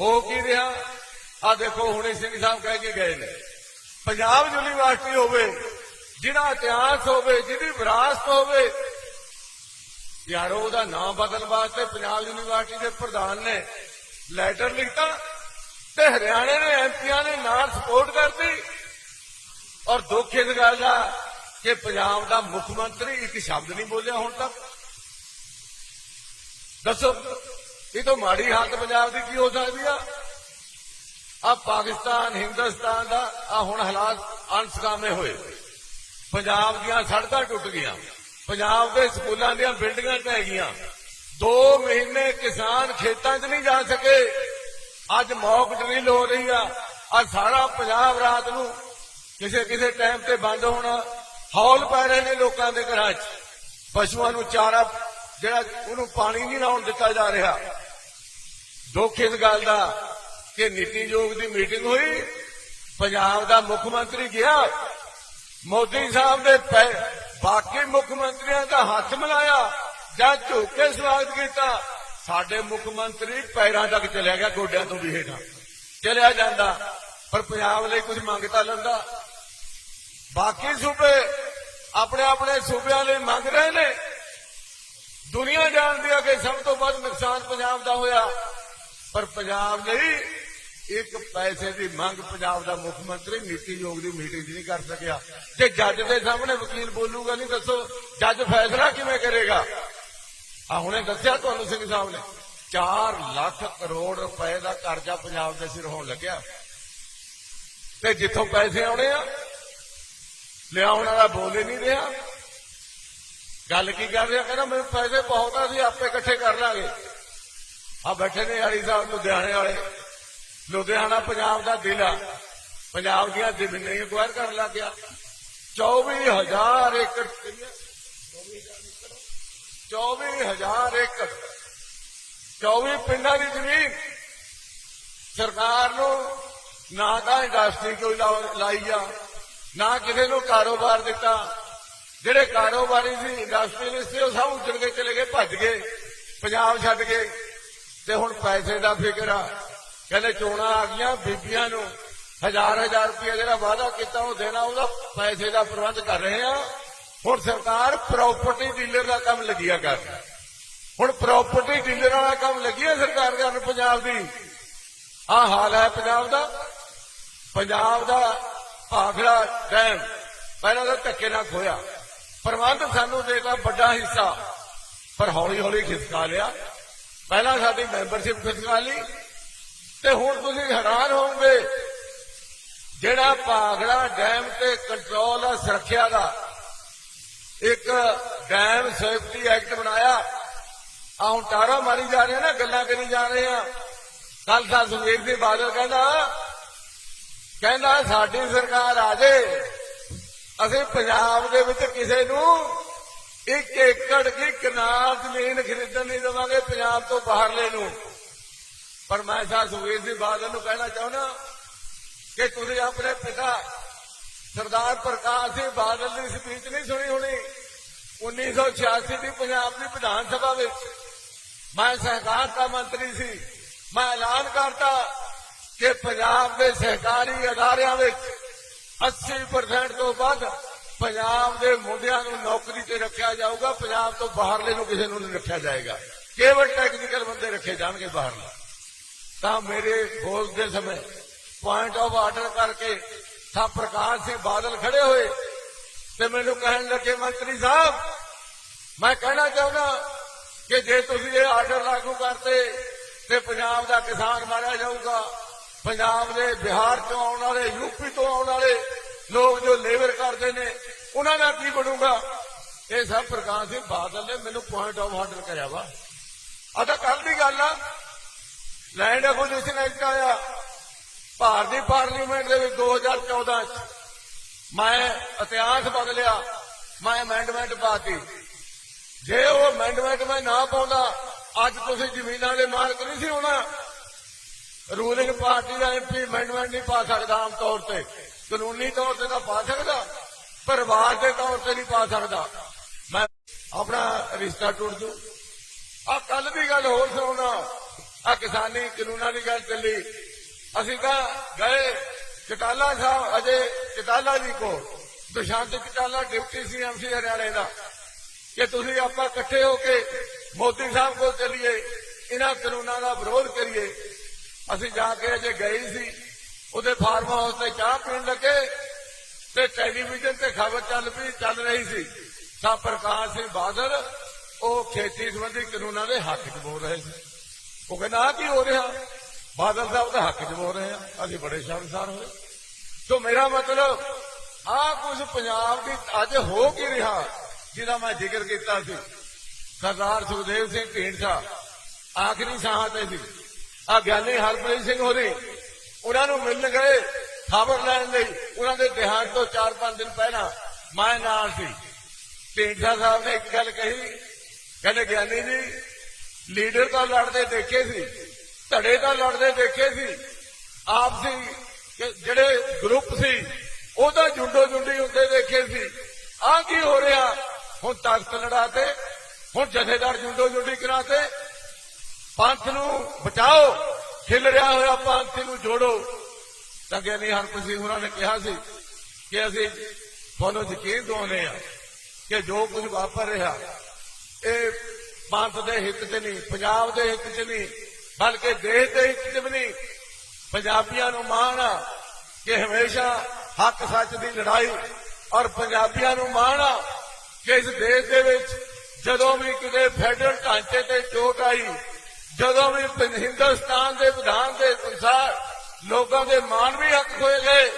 ਹੋ ਕੀ ਰਿਹਾ? ਆ ਦੇਖੋ, ਹੁਣੇ ਸਿੰਘ ਸਾਹਿਬ ਕਹਿ ਕੇ ਗਏ ਨੇ। ਪੰਜਾਬ ਯੂਨੀਵਰਸਿਟੀ ਹੋਵੇ, ਜਿਹੜਾ ਇਤਿਹਾਸ ਹੋਵੇ, ਜਿਹਦੀ ਵਿਰਾਸਤ ਹੋਵੇ, ਯਾਰੋ, ਉਹਦਾ ਨਾਮ ਬਦਲਣ ਵਾਸਤੇ ਪੰਜਾਬ ਯੂਨੀਵਰਸਿਟੀ ਦੇ ਪ੍ਰਧਾਨ ਨੇ ਲੈਟਰ ਲਿਖਤਾ ਤੇ ਹਰਿਆਣੇ ਦੇ ਐਮਪੀਆਂ ਨੇ ਨਾਲ ਸਪੋਰਟ ਕਰਤੀ। ਔਰ ਦੁੱਖ ਇਸ ਗੱਲ ਦਾ ਕਿ ਪੰਜਾਬ ਦਾ ਮੁੱਖ ਮੰਤਰੀ ਇੱਕ ਸ਼ਬਦ ਨਹੀਂ ਬੋਲਿਆ ਹੁਣ ਤੱਕ। ਦੱਸੋ। ਇਹ ਤੋਂ ਮਾੜੀ ਹਾਲਤ ਪੰਜਾਬ ਦੀ ਕੀ ਹੋ ਸਕਦੀ ਆ? ਆ ਪਾਕਿਸਤਾਨ, ਹਿੰਦੁਸਤਾਨ ਦਾ ਆ ਹੁਣ ਹਾਲਾਤ ਅਣਸਕਾਮੇ ਹੋਏ। ਪੰਜਾਬ ਦੀਆਂ ਸੜਕਾਂ ਟੁੱਟ ਗਈਆਂ। ਪੰਜਾਬ ਦੇ ਸਕੂਲਾਂ ਦੀਆਂ ਬਿਲਡਿੰਗਾਂ ਢਹਿ ਗਈਆਂ। 2 ਮਹੀਨੇ ਕਿਸਾਨ ਖੇਤਾਂ 'ਚ ਨਹੀਂ ਜਾ ਸਕੇ। ਅੱਜ ਮੌਕ ਡਰਿਲ ਹੋ ਰਹੀ ਆ। ਆ ਸਾਰਾ ਪੰਜਾਬ ਰਾਤ ਨੂੰ ਕਿਸੇ ਕਿਸੇ ਟਾਈਮ ਤੇ ਬੰਦ ਹੋਣਾ। ਹੌਲ ਪੈ ਰਹੇ ਨੇ ਲੋਕਾਂ ਦੇ ਘਰਾਂ 'ਚ। ਪਸ਼ੂਆਂ ਨੂੰ ਚਾਰਾ ਜਿਹੜਾ ਉਹਨੂੰ ਪਾਣੀ ਨਹੀਂ ਲਾਉਣ ਦਿੱਤਾ ਜਾ ਰਿਹਾ। ਦੁੱਖ ਇਸ ਗੱਲ ਦਾ ਕਿ ਨੀਤੀ ਯੋਗ ਦੀ ਮੀਟਿੰਗ ਹੋਈ, ਪੰਜਾਬ ਦਾ ਮੁੱਖ ਮੰਤਰੀ ਗਿਆ। ਮੋਦੀ ਸਾਹਿਬ ਦੇ ਬਾਕੀ ਮੁੱਖ ਮੰਤਰੀਆਂ ਦਾ ਹੱਥ ਮਿਲਾਇਆ ਜਾਂ ਝੁੱਕ ਕੇ ਸਵਾਗਤ ਕੀਤਾ। ਸਾਡੇ ਮੁੱਖ ਮੰਤਰੀ ਪੈਰਾਂ ਤੱਕ ਚਲਿਆ ਗਿਆ, ਗੋਡਿਆਂ ਤੋਂ ਵੀ ਹੇਠਾਂ। ਚਲਿਆ ਜਾਂਦਾ, ਪਰ ਪੰਜਾਬ ਲਈ ਕੁਝ ਮੰਗਤਾ ਲੈਂਦਾ। ਬਾਕੀ ਸੂਬੇ ਆਪਣੇ ਆਪਣੇ ਸੂਬਿਆਂ ਲਈ ਮੰਗ ਰਹੇ ਨੇ। ਦੁਨੀਆ ਜਾਣਦੀ ਆ ਕਿ ਸਭ ਤੋਂ ਵੱਧ ਨੁਕਸਾਨ ਪੰਜਾਬ ਦਾ ਹੋਇਆ। ਪਰ ਪੰਜਾਬ ਲਈ ਇੱਕ ਪੈਸੇ ਦੀ ਮੰਗ ਪੰਜਾਬ ਦਾ ਮੁੱਖ ਮੰਤਰੀ ਨੀਤੀ ਯੋਗ ਦੀ ਮੀਟਿੰਗ 'ਚ ਨਹੀਂ ਕਰ ਸਕਿਆ। ਜੇ ਜੱਜ ਦੇ ਸਾਹਮਣੇ ਵਕੀਲ ਬੋਲੂਗਾ ਨਹੀਂ ਦੱਸੋ, ਜੱਜ ਫੈਸਲਾ ਕਿਵੇਂ ਕਰੇਗਾ? ਆ ਹੁਣੇ ਦੱਸਿਆ ਤੁਹਾਨੂੰ ਸਿੰਘ ਸਾਹਿਬ ਨੇ 4 ਲੱਖ ਕਰੋੜ ਰੁਪਏ ਦਾ ਕਰਜ਼ਾ ਪੰਜਾਬ ਦੇ ਸਿਰ ਹੋਣ ਲੱਗਿਆ। ਤੇ ਜਿੱਥੋਂ ਪੈਸੇ ਆਉਣੇ ਆ, ਲਿਆਉਣ ਵਾਲਾ ਬੋਲ ਹੀ ਨਹੀਂ ਰਿਹਾ। ਗੱਲ ਕੀ ਕਰ ਰਿਹਾ? ਕਹਿੰਦਾ, ਮੈਨੂੰ ਪੈਸੇ ਬਹੁਤ ਆ, ਅਸੀਂ ਆਪੇ ਇਕੱਠੇ ਕਰ ਲਾਂਗੇ। ਆ ਬੈਠੇ ਨੇ ਯਾਰੀ ਸਾਹਿਬ ਲੁਧਿਆਣੇ ਵਾਲੇ। ਲੁਧਿਆਣਾ ਪੰਜਾਬ ਦਾ ਦਿਲ ਆ। ਪੰਜਾਬ ਦੀਆਂ ਜ਼ਮੀਨਾਂ ਹੀ ਅਕਵਾਇਰ ਕਰਨ ਲੱਗ ਗਿਆ। 24000 ਏਕੜ। 24000 ਏਕੜ। 24 ਪਿੰਡਾਂ ਦੀ ਜ਼ਮੀਨ। ਸਰਕਾਰ ਨੂੰ ਨਾ ਤਾਂ ਇੰਡਸਟਰੀ ਕੋਈ ਲਾਈ ਆ, ਨਾ ਕਿਸੇ ਨੂੰ ਕਾਰੋਬਾਰ ਦਿੱਤਾ। ਜਿਹੜੇ ਕਾਰੋਬਾਰੀ ਸੀ ਇੰਡਸਟਰੀਅਲਿਸਟ ਸੀ, ਉਹ ਸਭ ਉੱਜੜ ਕੇ ਚਲੇ ਗਏ, ਭੱਜ ਗਏ, ਪੰਜਾਬ ਛੱਡ ਕੇ। ਤੇ ਹੁਣ ਪੈਸੇ ਦਾ ਫਿਕਰ ਆ। ਕਹਿੰਦੇ ਚੋਣਾਂ ਆ ਗਈਆਂ, ਬੀਬੀਆਂ ਨੂੰ ਹਜ਼ਾਰ ਹਜ਼ਾਰ ਰੁਪਏ ਜਿਹੜਾ ਵਾਅਦਾ ਕੀਤਾ, ਉਹ ਦੇਣਾ, ਉਹਦਾ ਪੈਸੇ ਦਾ ਪ੍ਰਬੰਧ ਕਰ ਰਹੇ ਆ। ਹੁਣ ਸਰਕਾਰ ਪ੍ਰਾਪਰਟੀ ਡੀਲਰ ਦਾ ਕੰਮ ਲੱਗਿਆ ਕਰ ਹੁਣ ਪ੍ਰਾਪਰਟੀ ਡੀਲਰਾਂ ਦਾ ਕੰਮ ਲੱਗਿਆ ਸਰਕਾਰ ਕਰਨ ਪੰਜਾਬ ਦੀ। ਆ ਹਾਲ ਹੈ ਪੰਜਾਬ ਦਾ। ਪੰਜਾਬ ਦਾ ਭਾਖੜਾ ਡੈਮ ਪਹਿਲਾਂ ਤਾਂ ਧੱਕੇ ਨਾਲ ਖੋਇਆ ਪ੍ਰਬੰਧ ਸਾਨੂੰ ਦੇਤਾ ਵੱਡਾ ਹਿੱਸਾ, ਪਰ ਹੌਲੀ ਹੌਲੀ ਖਿਸਕਾ ਲਿਆ। ਪਹਿਲਾਂ ਸਾਡੀ ਮੈਂਬਰਸ਼ਿਪ ਖਿਸਕਾ ਲਈ ਤੇ ਹੁਣ ਤੁਸੀਂ ਹੈਰਾਨ ਹੋਵੋਗੇ, ਜਿਹੜਾ ਭਾਖੜਾ ਡੈਮ ਤੇ ਕੰਟਰੋਲ ਆ, ਸੁਰੱਖਿਆ ਦਾ, ਇੱਕ ਡੈਮ ਸੇਫਟੀ ਐਕਟ ਬਣਾਇਆ। ਆ ਹੁਣ ਟਾਰਾ ਮਾਰੀ ਜਾ ਰਹੇ ਆ ਨਾ, ਗੱਲਾਂ ਕਰੀ ਜਾ ਰਹੇ ਆ। ਕੱਲ ਤਾਂ ਸੁਖਬੀਰ ਸਿੰਘ ਬਾਦਲ ਕਹਿੰਦਾ ਕਹਿੰਦਾ ਸਾਡੀ ਸਰਕਾਰ ਆ ਜੇ, ਅਸੀਂ ਪੰਜਾਬ ਦੇ ਵਿੱਚ ਕਿਸੇ ਨੂੰ ਇੱਕ ਏਕੜ ਦੀ ਕਨਾਲ ਜ਼ਮੀਨ ਖਰੀਦਣ ਨਹੀਂ ਦੇਵਾਂਗੇ ਪੰਜਾਬ ਤੋਂ ਬਾਹਰਲੇ ਨੂੰ। ਪਰ ਮੈਂ ਸਾਹ ਸੁਖਬੀਰ ਸਿੰਘ ਬਾਦਲ ਨੂੰ ਕਹਿਣਾ ਚਾਹੁੰਦਾ ਕਿ ਤੁਸੀਂ ਆਪਣੇ ਪਿਤਾ ਸਰਦਾਰ ਪ੍ਰਕਾਸ਼ ਸਿੰਘ ਬਾਦਲ ਦੀ ਸਪੀਚ ਨਹੀਂ ਸੁਣੀ ਹੋਣੀ। 1986 ਦੀ ਪੰਜਾਬ ਦੀ ਵਿਧਾਨ ਸਭਾ ਵਿੱਚ ਮੈਂ ਸਹਿਕਾਰਤਾ ਮੰਤਰੀ ਸੀ। ਮੈਂ ਐਲਾਨ ਕਰਤਾ ਕਿ ਪੰਜਾਬ ਦੇ ਸਹਿਕਾਰੀ ਅਦਾਰਿਆਂ ਵਿੱਚ 80% ਤੋਂ ਵੱਧ ਪੰਜਾਬ ਦੇ ਮੁੰਡਿਆਂ ਨੂੰ ਨੌਕਰੀ ਤੇ ਰੱਖਿਆ ਜਾਊਗਾ, ਪੰਜਾਬ ਤੋਂ ਬਾਹਰਲੇ ਨੂੰ ਕਿਸੇ ਨੂੰ ਨਹੀਂ ਰੱਖਿਆ ਜਾਏਗਾ। ਕੇਵਲ ਟੈਕਨੀਕਲ ਬੰਦੇ ਰੱਖੇ ਜਾਣਗੇ ਬਾਹਰਲੇ। ਤਾਂ ਮੇਰੇ ਬੋਲਦੇ ਸਮੇਂ ਪੁਆਇੰਟ ਆਫ ਆਰਡਰ ਕਰਕੇ ਸਾ ਪ੍ਰਕਾਸ਼ ਸਿੰਘ ਬਾਦਲ ਖੜੇ ਹੋਏ ਤੇ ਮੈਨੂੰ ਕਹਿਣ ਲੱਗੇ, ਮੰਤਰੀ ਸਾਹਿਬ, ਮੈਂ ਕਹਿਣਾ ਚਾਹੁੰਦਾ ਕਿ ਜੇ ਤੁਸੀਂ ਇਹ ਆਰਡਰ ਲਾਗੂ ਕਰਤੇ ਤੇ ਪੰਜਾਬ ਦਾ ਕਿਸਾਨ ਮਾਰਿਆ ਜਾਊਗਾ। ਪੰਜਾਬ ਦੇ ਬਿਹਾਰ ਤੋਂ ਆਉਣ ਵਾਲੇ ਯੂਪੀ ਤੋਂ ਆਉਣ ਵਾਲੇ ਲੋਕ ਜੋ ਲੇਬਰ ਕਰਦੇ ਨੇ ਉਹਨਾਂ ਦਾ ਕੀ ਬਣੂਗਾ? ਇਹ ਸਭ ਪ੍ਰਕਾਸ਼ ਸਿੰਘ ਬਾਦਲ ਨੇ ਮੈਨੂੰ ਪੁਆਇੰਟ ਆਫ ਆਰਡਰ ਕਰਿਆ ਵਾ। ਆ ਤਾਂ ਕੱਲ ਦੀ ਗੱਲ ਆ। ਲੈਂਡ ਐਕੁਜੀਸ਼ਨ ਐਕਟ ਆਇਆ। ਭਾਰਤੀ ਪਾਰਲੀਮੈਂਟ ਦੇ ਵਿੱਚ 2014 ਚ ਮੈਂ ਇਤਿਹਾਸ ਬਦਲਿਆ। ਮੈਂ ਅਮੈਂਡਮੈਂਟ ਪਾਤੀ। ਜੇ ਉਹ ਅਮੈਂਡਮੈਂਟ ਮੈਂ ਨਾ ਪਾਉਂਦਾ, ਅੱਜ ਤੁਸੀਂ ਜ਼ਮੀਨਾਂ ਦੇ ਮਾਲਕ ਨਹੀਂ ਸੀ ਹੋਣਾ। ਰੂਲਿੰਗ ਪਾਰਟੀ ਦਾ ਐਮਪੀ ਅਮੈਂਡਮੈਂਟ ਨਹੀਂ ਪਾ ਸਕਦਾ ਆਮ ਤੌਰ ਤੇ। ਕਾਨੂੰਨੀ ਤੌਰ ਤੇ ਤਾਂ ਪਾ ਸਕਦਾ। ਪਰਿਵਾਰ ਦੇ ਤੌਰ ਤੇ ਨਹੀਂ ਪਾ ਸਕਦਾ। ਮੈਂ ਆਪਣਾ ਰਿਸ਼ਤਾ ਟੁੱਟ ਜੂ। ਆ ਕੱਲ ਦੀ ਗੱਲ ਹੋਰ ਸੁਣਾਉਣਾ ਆ ਕਿਸਾਨੀ ਕਾਨੂੰਨਾਂ ਦੀ ਗੱਲ ਚੱਲੀ। ਅਸੀਂ ਤਾਂ ਗਏ ਚਟਾਲਾ ਸਾਹਿਬ, ਅਜੇ ਚਟਾਲਾ ਜੀ ਕੋ ਦੁਸ਼ਾਂਤ ਚਟਾਲਾ ਡਿਪਟੀ ਸੀ ਸੀਐਮਸੀ ਹਰਿਆਣੇ ਦਾ। ਕਿ ਤੁਸੀਂ ਆਪਾਂ ਇਕੱਠੇ ਹੋ ਕੇ ਮੋਦੀ ਸਾਹਿਬ ਕੋਲ ਚੱਲੀਏ, ਇਹਨਾਂ ਕਾਨੂੰਨਾਂ ਦਾ ਵਿਰੋਧ ਕਰੀਏ। ਅਸੀਂ ਜਾ ਕੇ ਅਜੇ ਗਏ ਸੀ। ਉਹਦੇ ਫਾਰਮ ਹਾਊਸ ਤੇ ਚਾਹ ਪੀਣ ਲੱਗੇ। ਤੇ ਟੈਲੀਵਿਜ਼ਨ ਤੇ ਖਬਰ ਚੱਲ ਪਈ, ਚੱਲ ਰਹੀ ਸੀ। ਸਾ ਪ੍ਰਕਾਸ਼ ਸਿੰਘ ਬਾਦਲ, ਉਹ ਖੇਤੀ ਸੰਬੰਧੀ ਕਾਨੂੰਨਾਂ ਦੇ ਹੱਕ 'ਚ ਬੋਲ ਰਹੇ ਸੀ। ਉਹ ਕਹਿੰਦਾ, ਆਹ ਕੀ ਹੋ ਰਿਹਾ? ਬਾਦਲ ਸਾਹਿਬ ਦੇ ਹੱਕ 'ਚ ਬੋਲ ਰਹੇ ਆ। ਅਸੀਂ ਬੜੇ ਸ਼ਰਮਸਾਰ ਹੋਏ। ਸੋ ਮੇਰਾ ਮਤਲਬ, ਆਹ ਕੁਝ ਪੰਜਾਬ ਦੀ ਅੱਜ ਹੋ ਕੀ ਰਿਹਾ, ਜਿਹਦਾ ਮੈਂ ਜ਼ਿਕਰ ਕੀਤਾ ਸੀ। ਸਰਦਾਰ ਸੁਖਦੇਵ ਸਿੰਘ ਢੀਂਡਸਾ, ਆਖਰੀ ਸਾਹ ਤੇ ਸੀ। ਆ ਗਿਆਨੀ ਹਰਪ੍ਰੀਤ ਸਿੰਘ ਹੋਰੀ, ਉਹਨਾਂ ਨੂੰ ਮਿਲਣ ਗਏ। ਖਬਰ ਲੈਣ ਲਈ ਉਹਨਾਂ ਦੇ ਦੇਹਾਂਤ ਤੋਂ 4-5 ਦਿਨ ਪਹਿਲਾਂ ਮੈਂ ਨਾਲ ਸੀ। ਢੀਂਡਸਾ ਸਾਹਿਬ ਨੇ ਇੱਕ ਗੱਲ ਕਹੀ, ਕਹਿੰਦੇ ਗਿਆਨੀ ਜੀ, ਲੀਡਰ ਤਾਂ ਲੜਦੇ ਦੇਖੇ ਸੀ, ਧੜੇ ਤਾਂ ਲੜਦੇ ਦੇਖੇ ਸੀ। ਆਪਸੀ ਕਿ ਜਿਹੜੇ ਗਰੁੱਪ ਸੀ, ਉਹ ਤਾਂ ਜੁੰਡੋ ਜੁੰਡੀ ਹੁੰਦੇ ਦੇਖੇ ਸੀ। ਆ ਕੀ ਹੋ ਰਿਹਾ? ਹੁਣ ਤਖਤ ਲੜਾਤੇ, ਹੁਣ ਜਥੇਦਾਰ ਜੁੰਡੋ ਜੁੰਡੀ ਕਰਾਤੇ। ਪੰਥ ਨੂੰ ਬਚਾਓ, ਖਿਲ ਰਿਹਾ ਹੋਇਆ ਪੰਥ ਨੂੰ ਜੋੜੋ। ਤਾਂ ਗਿਆਨੀ ਹਰਪ੍ਰੀਤ ਸਿੰਘ ਉਹਨਾਂ ਨੇ ਕਿਹਾ ਸੀ ਕਿ ਅਸੀਂ ਤੁਹਾਨੂੰ ਯਕੀਨ ਦਿਵਾਉਂਦੇ ਆ ਕਿ ਜੋ ਕੁਝ ਵਾਪਰ ਰਿਹਾ, ਇਹ ਪੰਥ ਦੇ ਹਿੱਤ 'ਚ ਨਹੀਂ, ਪੰਜਾਬ ਦੇ ਹਿੱਤ 'ਚ ਨਹੀਂ, ਬਲਕਿ ਦੇਸ਼ ਦੇ ਹਿੱਤ 'ਚ ਵੀ ਨਹੀਂ, ਪੰਜਾਬੀਆਂ ਨੂੰ ਮਾਣ ਆ ਕਿ ਹਮੇਸ਼ਾ ਹੱਕ ਸੱਚ ਦੀ ਲੜਾਈ ਔਰ ਪੰਜਾਬੀਆਂ ਨੂੰ ਮਾਣ ਆ ਕਿ ਇਸ ਦੇਸ਼ ਦੇ ਵਿੱਚ ਜਦੋਂ ਵੀ ਕਿਤੇ ਫੈਡਰਲ ਢਾਂਚੇ ਤੇ ਚੋਟ ਆਈ, ਜਦੋਂ ਵੀ ਹਿੰਦੁਸਤਾਨ ਦੇ ਵਿਧਾਨ ਦੇ ਅਨੁਸਾਰ ਲੋਕਾਂ ਦੇ ਮਾਣ ਵੀ ਹੱਕ ਹੋਏ ਗਏ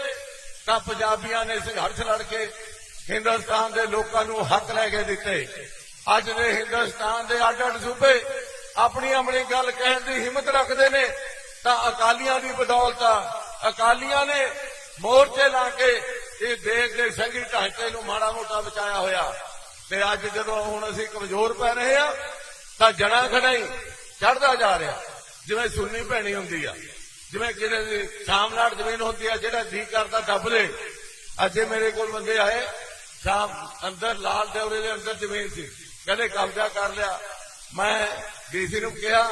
ਤਾਂ ਪੰਜਾਬੀਆਂ ਨੇ ਸੰਘਰਸ਼ ਲੜ ਕੇ ਹਿੰਦੁਸਤਾਨ ਦੇ ਲੋਕਾਂ ਨੂੰ ਹੱਕ ਲੈ ਕੇ ਦਿੱਤੇ। ਅੱਜ ਦੇ ਹਿੰਦੁਸਤਾਨ ਦੇ ਅੱਡ ਅੱਡ ਸੂਬੇ ਆਪਣੀ ਆਪਣੀ ਗੱਲ ਕਹਿਣ ਦੀ ਹਿੰਮਤ ਰੱਖਦੇ ਨੇ। ਤਾਂ ਅਕਾਲੀਆਂ ਦੀ ਬਦੌਲਤ ਆ। ਅਕਾਲੀਆਂ ਨੇ ਮੋਰਚੇ ਲਾ ਕੇ ਇਹ ਦੇਸ਼ ਦੇ ਸੰਘੀ ਢਾਂਚੇ ਨੂੰ ਮਾੜਾ ਮੋਟਾ ਬਚਾਇਆ ਹੋਇਆ। ਤੇ ਅੱਜ ਜਦੋਂ ਹੁਣ ਅਸੀਂ ਕਮਜ਼ੋਰ ਪੈ ਰਹੇ ਆ, ਤਾਂ ਜਣਾ ਖੜਾਈ ਚੜਦਾ ਜਾ ਰਿਹਾ। ਜਿਵੇਂ ਸੁੰਨੀ ਭੈਣੀ ਹੁੰਦੀ ਆ। ਜਿਵੇਂ ਕਿਸੇ ਦੀ ਨਾਲ ਜ਼ਮੀਨ ਹੁੰਦੀ ਆ, ਜਿਹੜਾ ਜੀ ਕਰਦਾ ਦੱਬ ਦੇ ਅੱਜੇ ਮੇਰੇ ਕੋਲ ਬੰਦੇ ਆਏ ਸ਼ਾਮ ਅੰਦਰ ਲਾਲ ਦੇਵਰੇ ਦੇ ਅੰਦਰ ਜ਼ਮੀਨ ਸੀ। ਕਹਿੰਦੇ ਕਬਜ਼ਾ ਕਰ ਲਿਆ। ਮੈਂ ਡੀਸੀ ਨੂੰ ਕਿਹਾ,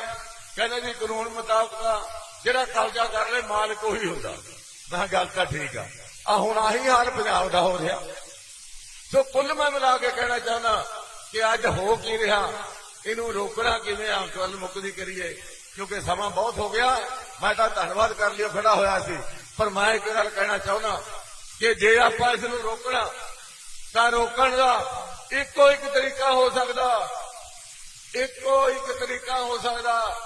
ਕਹਿੰਦੇ ਜੀ ਕਾਨੂੰਨ ਮੁਤਾਬਕ ਜਿਹੜਾ ਕਬਜ਼ਾ ਕਰ ਲੇ, ਮਾਲਕ ਉਹੀ ਹੁੰਦਾ। ਮੈਂ ਕਿਹਾ, ਗੱਲ ਤਾਂ ਠੀਕ ਆ। ਆ ਹੁਣ ਆਹੀ ਹਾਲ ਪੰਜਾਬ ਦਾ ਹੋ ਰਿਹਾ। ਸੋ ਕੁੱਲ ਮੈਂ ਮਿਲਾ ਕੇ ਕਹਿਣਾ ਚਾਹੁੰਦਾ ਕਿ ਅੱਜ ਹੋ ਕੀ ਰਿਹਾ? ਇਹਨੂੰ ਰੋਕਣਾ ਕਿਵੇਂ ਆ? ਗੱਲ ਮੁੱਕਦੀ ਕਰੀਏ। ਕਿਉਂਕਿ ਸਮਾਂ ਬਹੁਤ ਹੋ ਗਿਆ, ਮੈਂ ਤਾਂ ਧੰਨਵਾਦ ਕਰ ਲਿਓ ਖੜਾ ਹੋਇਆ ਸੀ। ਪਰ ਮੈਂ ਇੱਕ ਗੱਲ ਕਹਿਣਾ ਚਾਹੁੰਦਾ, ਕਿ ਜੇ ਆਪਾਂ ਇਸ ਨੂੰ ਰੋਕਣਾ, ਤਾਂ ਰੋਕਣ ਦਾ ਇੱਕੋ ਇੱਕ ਤਰੀਕਾ ਹੋ ਸਕਦਾ। ਇੱਕੋ ਇੱਕ ਤਰੀਕਾ ਹੋ ਸਕਦਾ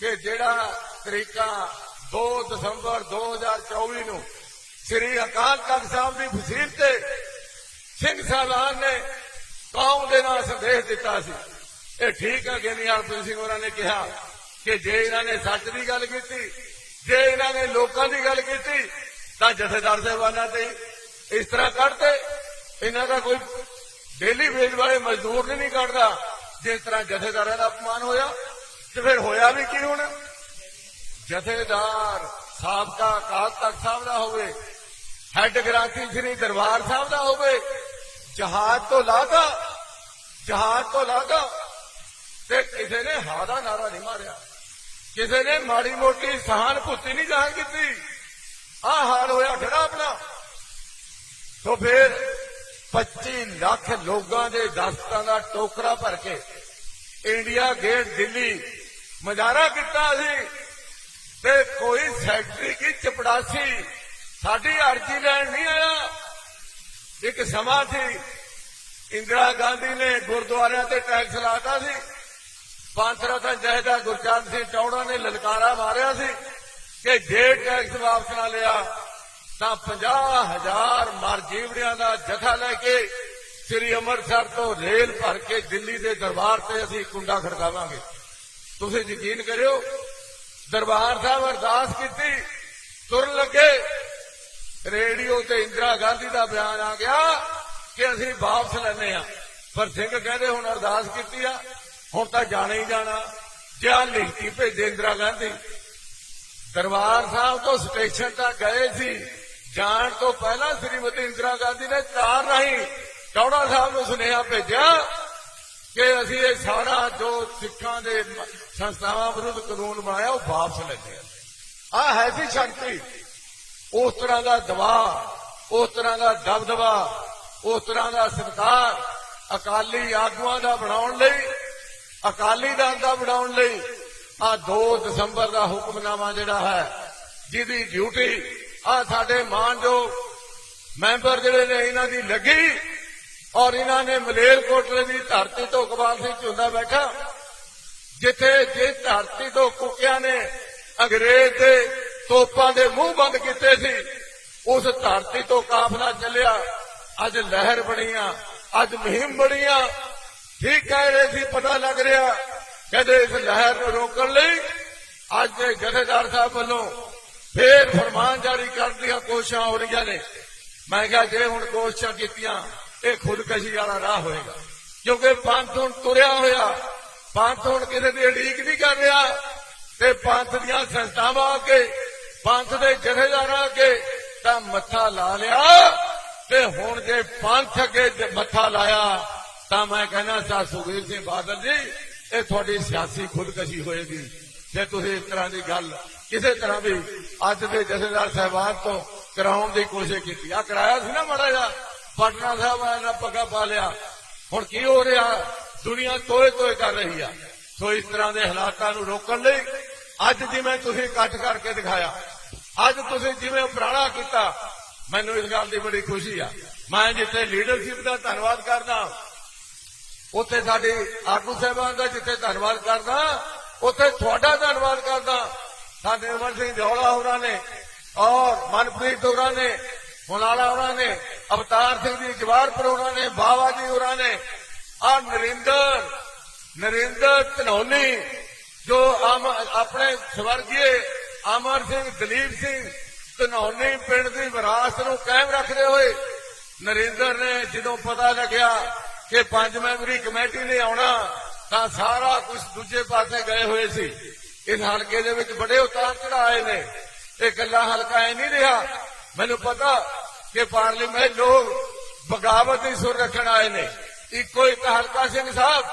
ਕਿ ਜਿਹੜਾ ਤਰੀਕਾ 2 ਦਸੰਬਰ 2024 ਨੂੰ ਸ੍ਰੀ ਅਕਾਲ ਤਖਤ ਸਾਹਿਬ ਦੀ ਫਸੀਲ ਤੇ ਸਿੰਘ ਸਾਹਿਬਾਨ ਨੇ ਕੌਮ ਦੇ ਨਾਲ ਸੰਦੇਸ਼ ਦਿੱਤਾ ਸੀ। ਇਹ ਠੀਕ ਹੈ ਗਿਆਨੀ ਹਰਪ੍ਰੀਤ ਸਿੰਘ ਹੋਰਾਂ ਨੇ ਕਿਹਾ। ਕਿ ਜੇ ਇਹਨਾਂ ਨੇ ਸੱਚ ਦੀ ਗੱਲ ਕੀਤੀ, ਜੇ ਇਹਨਾਂ ਨੇ ਲੋਕਾਂ ਦੀ ਗੱਲ ਕੀਤੀ, ਤਾਂ ਜਥੇਦਾਰ ਸਾਹਿਬਾਨਾਂ ਤੇ ਇਸ ਤਰ੍ਹਾਂ ਕੱਢਦੇ। ਇਹਨਾਂ ਦਾ ਕੋਈ ਡੇਲੀ ਵੇਜ ਵਾਲੇ ਮਜ਼ਦੂਰ ਨਹੀਂ ਕੱਢਦਾ, ਜਿਸ ਤਰ੍ਹਾਂ ਜਥੇਦਾਰਾਂ ਦਾ ਅਪਮਾਨ ਹੋਇਆ। ਤੇ ਫਿਰ ਹੋਇਆ ਵੀ ਕੀ ਹੁਣ? ਜਥੇਦਾਰ ਸਾਬਕਾ ਅਕਾਲ ਤਖਤ ਸਾਹਿਬ ਦਾ ਹੋਵੇ, ਹੈੱਡ ਗ੍ਰਾਂਥੀ ਸ੍ਰੀ ਦਰਬਾਰ ਸਾਹਿਬ ਦਾ ਹੋਵੇ, ਜਹਾਜ਼ ਤੋਂ ਲਾਗਾ ਜਹਾਜ਼ ਤੋਂ ਲਾਗਾ ਤੇ ਕਿਸੇ ਨੇ ਹਾਦਾ ਨਾਰਾ ਨਹੀਂ ਮਾਰਿਆ। ਕਿਸੇ ਨੇ ਮਾੜੀ ਮੋਟੀ ਸਹਾਨੁਭੂਤੀ ਨਹੀਂ ਜ਼ਾਹਰ ਕੀਤੀ ਆ ਹਾਲ ਹੋਇਆ ਖੜਾ ਆਪਣਾ। ਤੋਂ ਫਿਰ 25 ਲੱਖ ਲੋਕਾਂ ਦੇ ਦਸਤਾਂ ਦਾ ਟੋਕਰਾ ਭਰ ਕੇ ਇੰਡੀਆ ਗੇਟ ਦਿੱਲੀ ਮਜ਼ਾਰਾ ਕੀਤਾ ਸੀ ਤੇ ਕੋਈ ਸੈਕਟਰੀ ਕੀ ਚਪੜਾਸੀ ਸਾਡੀ ਅਰਜ਼ੀ ਲੈਣ ਨਹੀਂ ਆਇਆ। ਇੱਕ ਸਮਾਂ ਸੀ, ਇੰਦਰਾ ਗਾਂਧੀ ਨੇ ਗੁਰਦੁਆਰਿਆਂ ਤੇ ਟੈਕਸ ਲਾਤਾ ਸੀ। ਪੰਥ ਰਤਨ ਜਹਦਾ ਗੁਰਚਰਨ ਸਿੰਘ ਚੌੜਾ ਨੇ ਲਲਕਾਰਾ ਮਾਰਿਆ ਸੀ ਕਿ ਜੇ ਟੈਕਸ ਵਾਪਸ ਨਾ ਲਿਆ, ਤਾਂ 50000 ਮਰ ਜੀਵੜਿਆਂ ਦਾ ਜਥਾ ਲੈ ਕੇ ਸ੍ਰੀ ਅੰਮ੍ਰਿਤਸਰ ਤੋਂ ਰੇਲ ਭਰ ਕੇ ਦਿੱਲੀ ਦੇ ਦਰਬਾਰ ਤੇ ਅਸੀਂ ਕੁੰਡਾ ਖੜਕਾਵਾਂਗੇ। ਤੁਸੀਂ ਯਕੀਨ ਕਰਿਓ, ਦਰਬਾਰ ਸਾਹਿਬ ਅਰਦਾਸ ਕੀਤੀ, ਤੁਰਨ ਲੱਗੇ, ਰੇਡੀਓ ਤੇ ਇੰਦਰਾ ਗਾਂਧੀ ਦਾ ਬਿਆਨ ਆ ਗਿਆ ਕਿ ਅਸੀਂ ਵਾਪਸ ਲੈਨੇ ਆ ਪਰ ਸਿੰਘ ਕਹਿੰਦੇ ਹੁਣ ਅਰਦਾਸ ਕੀਤੀ ਆ ਹੁਣ ਤਾਂ ਜਾਣਾ ਹੀ ਜਾਣਾ। ਜਿਆ ਲਿਖਤੀ ਭੇਜੇ ਇੰਦਰਾ ਗਾਂਧੀ। ਦਰਬਾਰ ਸਾਹਿਬ ਤੋਂ ਸਟੇਸ਼ਨ ਤੱਕ ਗਏ ਸੀ। ਜਾਣ ਤੋਂ ਪਹਿਲਾਂ ਸ੍ਰੀਮਤੀ ਇੰਦਰਾ ਗਾਂਧੀ ਨੇ ਤਾਰ ਰਾਹੀਂ ਚੌੜਾ ਸਾਹਿਬ ਨੂੰ ਸੁਨੇਹਾ ਭੇਜਿਆ ਕਿ ਅਸੀਂ ਇਹ ਸਾਰਾ ਜੋ ਸਿੱਖਾਂ ਦੇ ਮ- ਸੰਸਥਾਵਾਂ ਵਿਰੁੱਧ ਕਾਨੂੰਨ ਬਣਾਇਆ, ਉਹ ਵਾਪਸ ਲੈਂਦੇ ਆ ਆ ਹੈ ਸੀ ਸ਼ਕਤੀ। ਉਸ ਤਰ੍ਹਾਂ ਦਾ ਦਬਾਅ ਉਸ ਤਰ੍ਹਾਂ ਦਾ ਦਬਦਬਾ, ਉਸ ਤਰ੍ਹਾਂ ਦਾ ਸਤਿਕਾਰ ਅਕਾਲੀ ਆਗੂਆਂ ਦਾ ਬਣਾਉਣ ਲਈ ਅਕਾਲੀ ਦਲ ਦਾ ਬਣਾਉਣ ਲਈ ਆ 2 ਦਸੰਬਰ ਦਾ ਹੁਕਮਨਾਮਾ ਜਿਹੜਾ ਹੈ, ਜਿਹਦੀ ਡਿਊਟੀ ਆ ਸਾਡੇ ਮਾਨਯੋਗ ਮੈਂਬਰ ਜਿਹੜੇ ਨੇ, ਇਹਨਾਂ ਦੀ ਲੱਗੀ ਔਰ ਇਹਨਾਂ ਨੇ ਮਲੇਰਕੋਟਲੇ ਦੀ ਧਰਤੀ ਤੋਂ ਇਕਬਾਲ ਸਿੰਘ ਝੁੰਦਾ ਬੈਠਾ, ਜਿੱਥੇ ਜਿਸ ਧਰਤੀ ਤੋਂ ਕੁੱਕਿਆਂ ਨੇ ਅੰਗਰੇਜ਼ ਦੇ ਤੋਪਾਂ ਦੇ ਮੂੰਹ ਬੰਦ ਕੀਤੇ ਸੀ, ਉਸ ਧਰਤੀ ਤੋਂ ਕਾਫਲਾ ਚੱਲਿਆ, ਅੱਜ ਲਹਿਰ ਬਣੀਆਂ, ਅੱਜ ਮੁਹਿੰਮ ਬਣੀਆਂ ਠੀਕ ਕਹਿ ਰਹੇ ਸੀ ਪਤਾ ਲੱਗ ਰਿਹਾ? ਕਹਿੰਦੇ ਇਸ ਲਹਿਰ ਨੂੰ ਰੋਕਣ ਲਈ ਅੱਜ ਦੇ ਜਥੇਦਾਰ ਸਾਹਿਬ ਵੱਲੋਂ ਫੇਰ ਫਰਮਾਨ ਜਾਰੀ ਕਰਨ ਦੀਆਂ ਕੋਸ਼ਿਸ਼ਾਂ ਹੋ ਰਹੀਆਂ ਨੇ। ਮੈਂ ਕਿਹਾ ਜੇ ਹੁਣ ਕੋਸ਼ਿਸ਼ਾਂ ਕੀਤੀਆਂ, ਇਹ ਖੁਦਕਸ਼ੀ ਵਾਲਾ ਰਾਹ ਹੋਏਗਾ। ਕਿਉਂਕਿ ਪੰਥ ਹੁਣ ਤੁਰਿਆ ਹੋਇਆ, ਪੰਥ ਹੁਣ ਕਿਸੇ ਦੀ ਉਡੀਕ ਨਹੀਂ ਕਰ ਰਿਹਾ ਤੇ ਪੰਥ ਦੀਆਂ ਸੰਸਥਾਵਾਂ ਅੱਗੇ, ਪੰਥ ਦੇ ਜਥੇਦਾਰਾਂ ਅੱਗੇ ਤਾਂ ਮੱਥਾ ਲਾ ਲਿਆ ਤੇ ਹੁਣ ਜੇ ਪੰਥ ਅੱਗੇ ਮੱਥਾ ਲਾਇਆ ਤਾਂ ਮੈਂ ਕਹਿੰਦਾ ਸਰ ਸੁਖਬੀਰ ਸਿੰਘ ਬਾਦਲ ਜੀ, ਇਹ ਤੁਹਾਡੀ ਸਿਆਸੀ ਖੁਦਕਸ਼ੀ ਹੋਏਗੀ। ਜੇ ਤੁਸੀਂ ਇਸ ਤਰ੍ਹਾਂ ਦੀ ਗੱਲ ਕਿਸੇ ਤਰ੍ਹਾਂ ਵੀ ਅੱਜ ਦੇ ਜਥੇਦਾਰ ਸਾਹਿਬਾਨ ਤੋਂ ਕਰਾਉਣ ਦੀ ਕੋਸ਼ਿਸ਼ ਕੀਤੀ। ਆ ਕਰਾਇਆ ਸੀ ਨਾ ਮੜਾ ਜਾ ਪਟਨਾ ਸਾਹਿਬ ਆਇਆ ਨਾ ਪੱਗਾ ਪਾ ਲਿਆ। ਹੁਣ ਕੀ ਹੋ ਰਿਹਾ? ਦੁਨੀਆ ਤੋਏ ਤੋਏ ਕਰ ਰਹੀ ਆ। ਸੋ ਇਸ ਤਰ੍ਹਾਂ ਦੇ ਹਾਲਾਤਾਂ ਨੂੰ ਰੋਕਣ ਲਈ ਅੱਜ ਜਿਵੇਂ ਤੁਸੀਂ ਇਕੱਠ ਕਰਕੇ ਦਿਖਾਇਆ, ਅੱਜ ਤੁਸੀਂ ਜਿਵੇਂ ਉਪਰਾਲਾ ਕੀਤਾ, ਮੈਨੂੰ ਇਸ ਗੱਲ ਦੀ ਬੜੀ ਖੁਸ਼ੀ ਆ। ਮੈਂ ਜਿੱਥੇ ਲੀਡਰਸ਼ਿਪ ਦਾ ਧੰਨਵਾਦ ਕਰਦਾ ਉੱਥੇ ਸਾਡੇ ਆਗੂ ਸਾਹਿਬਾਨ ਦਾ ਜਿੱਥੇ ਧੰਨਵਾਦ ਕਰਦਾ, ਉੱਥੇ ਤੁਹਾਡਾ ਧੰਨਵਾਦ ਕਰਦਾ। ਸਾਡੇ ਅਮਰ ਸਿੰਘ ਜੋੜਾ ਹੋਰਾਂ ਨੇ ਔਰ ਮਨਪ੍ਰੀਤ ਹੋਰਾਂ ਨੇ ਹੁਨਾਲਾ ਹੋਰਾਂ ਨੇ, ਅਵਤਾਰ ਸਿੰਘ ਜੀ ਜਵਾਰਪੁਰ ਹੋਰਾਂ ਨੇ, ਬਾਵਾ ਜੀ ਹੋਰਾਂ ਨੇ, ਆ ਨਰਿੰਦਰ ਨਰਿੰਦਰ ਧਨੌਨੀ, ਜੋ ਆਪਣੇ ਸਵਰਗੀਏ ਅਮਰ ਸਿੰਘ, ਦਲੀਪ ਸਿੰਘ, ਧਨੌਨੀ ਪਿੰਡ ਦੀ ਵਿਰਾਸਤ ਨੂੰ ਕਾਇਮ ਰੱਖਦੇ ਹੋਏ ਨਰਿੰਦਰ ਨੇ ਜਦੋਂ ਪਤਾ ਲੱਗਿਆ ਕਿ ਪੰਜ ਮੈਂਬਰੀ ਕਮੇਟੀ ਨੇ ਆਉਣਾ, ਤਾਂ ਸਾਰਾ ਕੁਝ ਦੂਜੇ ਪਾਸੇ ਗਏ ਹੋਏ ਸੀ। ਇਸ ਹਲਕੇ ਦੇ ਵਿੱਚ ਬੜੇ ਉਤਾਰ ਚੜਾਏ ਨੇ। ਇਹ ਗੱਲਾਂ ਹਲਕਾ ਐ ਨਹੀਂ ਰਿਹਾ। ਮੈਨੂੰ ਪਤਾ ਕਿ ਪਾਰਲੀਮੈਂਟ ਲੋਕ ਬਗਾਵਤ ਦੀ ਸੁਰ ਰੱਖਣ ਆਏ ਨੇ। ਇੱਕੋ ਇੱਕ ਹਲਕਾ ਸਿੰਘ ਸਾਹਿਬ,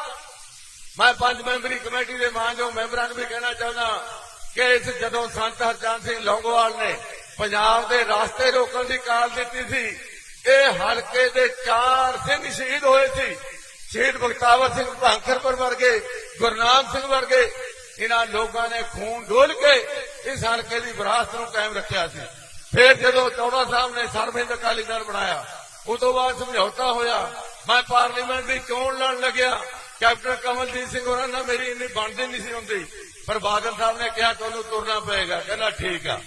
ਮੈਂ ਪੰਜ ਮੈਂਬਰੀ ਕਮੇਟੀ ਦੇ ਮਾਨਯੋਗ ਮੈਂਬਰਾਂ ਨੂੰ ਵੀ ਕਹਿਣਾ ਚਾਹੁੰਦਾ ਕਿ ਇਸ ਜਦੋਂ ਸੰਤ ਹਰਚੰਦ ਸਿੰਘ ਲੌਂਗੋਵਾਲ ਨੇ ਪੰਜਾਬ ਦੇ ਰਾਸਤੇ ਰੋਕਣ ਦੀ ਕਾਲ ਦਿੱਤੀ ਸੀ ਇਹ ਹਲਕੇ ਦੇ ਚਾਰ ਸਿੰਘ ਸ਼ਹੀਦ ਹੋਏ ਸੀ। ਸ਼ਹੀਦ ਬਖਤਾਵਰ ਸਿੰਘ ਭਾਂਖਰਪੁਰ ਵਰਗੇ ਗੁਰਨਾਮ ਸਿੰਘ ਵਰਗੇ, ਇਹਨਾਂ ਲੋਕਾਂ ਨੇ ਖੂਨ ਡੋਲ ਕੇ ਇਸ ਹਲਕੇ ਦੀ ਵਿਰਾਸਤ ਨੂੰ ਕਾਇਮ ਰੱਖਿਆ ਸੀ। ਫਿਰ ਜਦੋਂ ਚੌੜਾ ਸਾਹਿਬ ਨੇ ਸਰਬਿੰਦ ਅਕਾਲੀ ਦਲ ਬਣਾਇਆ ਉਸ ਤੋਂ ਬਾਅਦ ਸਮਝੌਤਾ ਹੋਇਆ, ਮੈਂ ਪਾਰਲੀਮੈਂਟ ਦੀ ਚੋਣ ਲੜਨ ਲੱਗਿਆ। ਕੈਪਟਨ ਕਮਲਜੀਤ ਸਿੰਘ ਹੋਰਾਂ ਨਾਲ ਮੇਰੀ ਇੰਨੀ ਬਣਦੀ ਨਹੀਂ ਸੀ ਹੁੰਦੀ। ਪਰ ਬਾਦਲ ਸਾਹਿਬ ਨੇ ਕਿਹਾ, ਤੁਹਾਨੂੰ ਤੁਰਨਾ ਪਏਗਾ। ਕਹਿੰਦਾ, ਠੀਕ ਆ।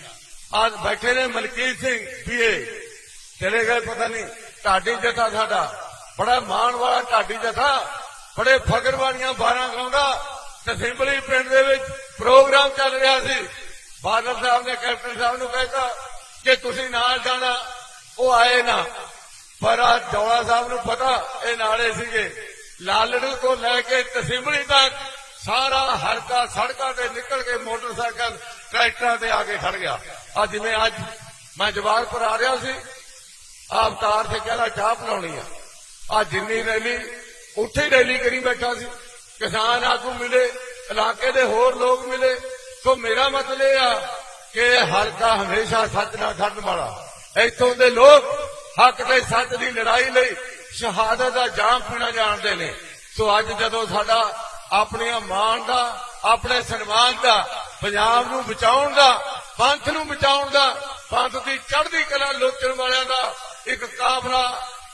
ਅੱਜ ਬੈਠੇ ਨੇ ਮਲਕੀਤ ਸਿੰਘ ਪੀਏ ਚਲੇ ਗਏ ਪਤਾ ਨਹੀਂ ਢਾਡੀ ਜਥਾ ਸਾਡਾ। ਬੜਾ ਮਾਣ ਵਾਲਾ ਢਾਡੀ ਜਥਾ। ਬੜੇ ਫਕਰ ਵਾਲੀਆਂ 12 ਗਾਉਂਦਾ ਤਸਿੰਬਲੀ ਪਿੰਡ ਦੇ ਵਿੱਚ ਪ੍ਰੋਗਰਾਮ ਚੱਲ ਰਿਹਾ ਸੀ। ਬਾਦਲ ਸਾਹਿਬ ਨੇ ਕੈਪਟਨ ਸਾਹਿਬ ਨੂੰ ਕਹਿਤਾ ਕਿ ਤੁਸੀਂ ਨਾਲ ਜਾਣਾ, ਉਹ ਆਏ ਨਾ। ਪਰ ਆ ਜੌਲਾ ਸਾਹਿਬ ਨੂੰ ਪਤਾ, ਇਹ ਨਾਲੇ ਸੀਗੇ। ਲਾਲੜੂ ਤੋਂ ਲੈ ਕੇ ਤਸਿੰਬਲੀ ਤੱਕ ਸਾਰਾ ਹਲਕਾ ਸੜਕਾਂ ਤੇ ਨਿਕਲ ਕੇ ਮੋਟਰਸਾਈਕਲ ਟਰੈਕਟਰਾਂ ਤੇ ਆ ਕੇ ਖੜ ਗਿਆ। ਆ ਜਿਵੇਂ ਅੱਜ ਮੈਂ ਜਵਾਰਪੁਰ ਆ ਰਿਹਾ ਸੀ ਆ ਅਵਤਾਰ ਤੇ ਕਹਿੰਦਾ ਚਾਹ ਬਣਾਉਣੀ ਆ। ਆ ਜਿੰਨੀ ਰੈਲੀ, ਉੱਥੇ ਰੈਲੀ ਕਰੀ ਬੈਠਾ ਸੀ। ਕਿਸਾਨ ਆਗੂ ਮਿਲੇ, ਇਲਾਕੇ ਦੇ ਹੋਰ ਲੋਕ ਮਿਲੇ। ਸੋ ਮੇਰਾ ਮਤਲਬ ਇਹ ਆ ਕਿ ਹਲਕਾ ਹਮੇਸ਼ਾ ਸੱਚ ਨਾਲ ਖੜਨ ਵਾਲਾ। ਇੱਥੋਂ ਦੇ ਲੋਕ ਹੱਕ ਤੇ ਸੱਚ ਦੀ ਲੜਾਈ ਲਈ ਸ਼ਹਾਦਤ ਦਾ ਜਾਮ ਪੀਣਾ ਜਾਣਦੇ ਨੇ। ਸੋ ਅੱਜ ਜਦੋਂ ਸਾਡਾ ਆਪਣੀਆਂ ਮਾਣ ਦਾ, ਆਪਣੇ ਸਨਮਾਨ ਦਾ, ਪੰਜਾਬ ਨੂੰ ਬਚਾਉਣ ਦਾ, ਪੰਥ ਨੂੰ ਬਚਾਉਣ ਦਾ, ਪੰਥ ਦੀ ਚੜ੍ਹਦੀ ਕਲਾ ਲੋਚਣ ਵਾਲਿਆਂ ਦਾ ਇੱਕ ਕਾਫਲਾ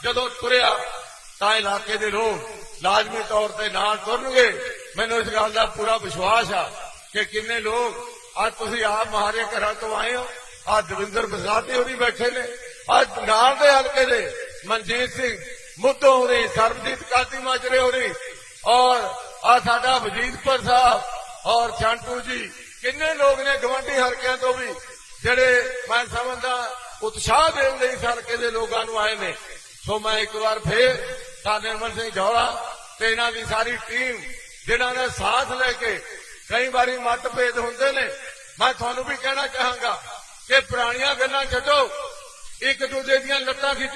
ਜਦੋਂ ਤੁਰਿਆ ਤਾਂ ਇਲਾਕੇ ਦੇ ਲੋਕ ਲਾਜ਼ਮੀ ਤੌਰ ਤੇ ਨਾਲ ਤੁਰਨਗੇ। ਮੈਨੂੰ ਇਸ ਗੱਲ ਦਾ ਪੂਰਾ ਵਿਸ਼ਵਾਸ ਆ ਕਿ ਕਿੰਨੇ ਲੋਕ ਅੱਜ ਤੁਸੀਂ ਆਪ ਮਹਾਰੇ ਘਰਾਂ ਤੋਂ ਆਏ ਹੋ। ਅੱਜ ਦਵਿੰਦਰ ਬਸਾਤੀ ਹੋਰੀ ਬੈਠੇ ਨੇ। ਅੱਜ ਨਾਲ ਦੇ ਹਲਕੇ ਦੇ ਮਨਜੀਤ ਸਿੰਘ, ਮੁੱਦੋ ਹੋਰੀ, ਸਰਬਜੀਤ ਕਾਤੀ ਮਾਜਰੇ ਹੋਰੀ ਔਰ ਆ ਸਾਡਾ ਵਜੀਦਪੁਰ ਸਾਹਿਬ ਔਰ ਚਾਂਟੂ ਜੀ। ਕਿੰਨੇ ਲੋਕ ਨੇ ਗਵਾਂਢੀ ਹਲਕਿਆਂ ਤੋਂ ਵੀ ਜਿਹੜੇ ਮੈਂ ਸਮਝਦਾ ਉਤਸ਼ਾਹ ਦੇਣ ਲਈ ਇਸ ਹਲਕੇ ਦੇ ਲੋਕਾਂ ਨੂੰ ਆਏ ਨੇ। ਸੋ ਮੈਂ ਇੱਕ ਵਾਰ ਫੇਰ ਸਾਡੇ ਅਮਰ ਸਿੰਘ ਜੌੜਾ ਤੇ ਇਹਨਾਂ ਦੀ ਸਾਰੀ ਟੀਮ, ਜਿਨ੍ਹਾਂ ਨੇ ਸਾਥ ਲੈ ਕੇ ਕਈ ਵਾਰੀ ਮਤਭੇਦ ਹੁੰਦੇ ਨੇ, ਮੈਂ ਤੁਹਾਨੂੰ ਵੀ ਕਹਿਣਾ ਚਾਹਾਂਗਾ ਕਿ ਪੁਰਾਣੀਆਂ ਗੱਲਾਂ ਛੱਡੋ। ਇੱਕ ਦੂਜੇ ਦੀਆਂ ਲੱਤਾਂ ਖਿੱਚ